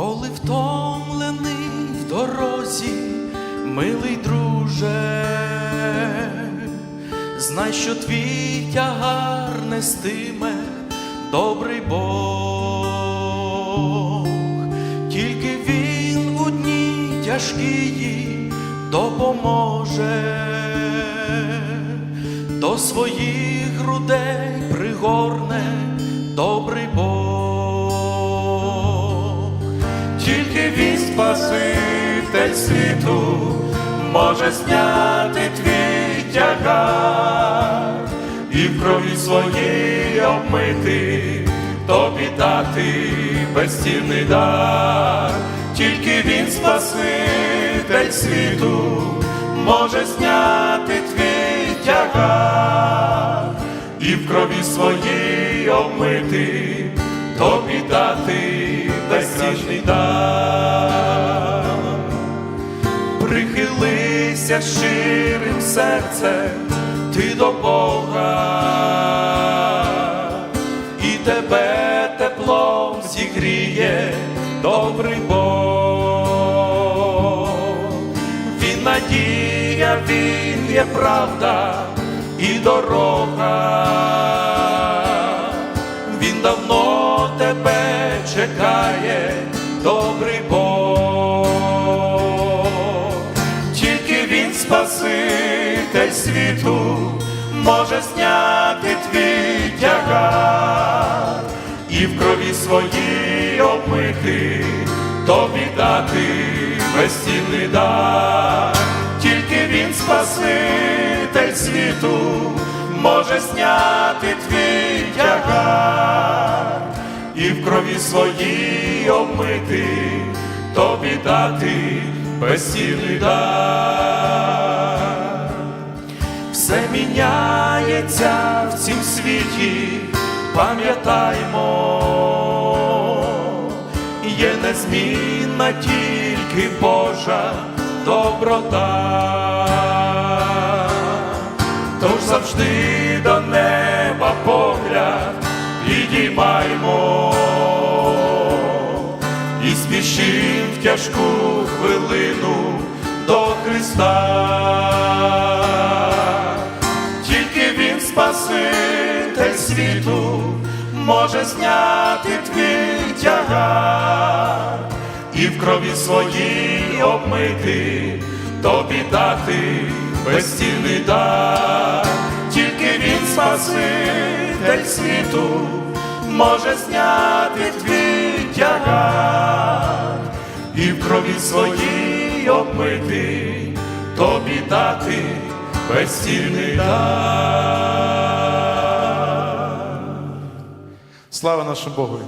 коли втомлений в дорозі, милий друже, знай, що твій тягар нестиме добрий Бог, тільки він у дні тяжкії допоможе, до своїх грудей пригорне добрий Бог, тільки він спаситель світу може зняти твій тягар і в крові своїй обмити, тобі дати безцінний дар, тільки він спаситель світу може зняти твій тягар і в крові своїй обмити, тобі дати Прихилися щирим серцем ти до Бога, і тебе теплом зігріє добрий Бог. Він надія, він є правда і дорога. Він давно тебе чекає, добрий Бог, спаситель світу може зняти твій тягар і в крові своїй обмити, тобі дати безцінний дар, тільки він спаситель світу може зняти твій тягар і в крові своїй обмити, тобі дати безцінний дар. Все міняється в цім світі, пам'ятаймо, є незмінна тільки Божа доброта. Тож завжди до неба погляд підіймаймо і спішим в тяжку хвилину до Христа. Світу може зняти твій тягар і в крові своїй обмити, тобі дати безцінний дар, тільки він Спаситель світу може зняти твій тягар і в крові своїй обмити, тобі дати безцінний дар. Слава нашому Богу!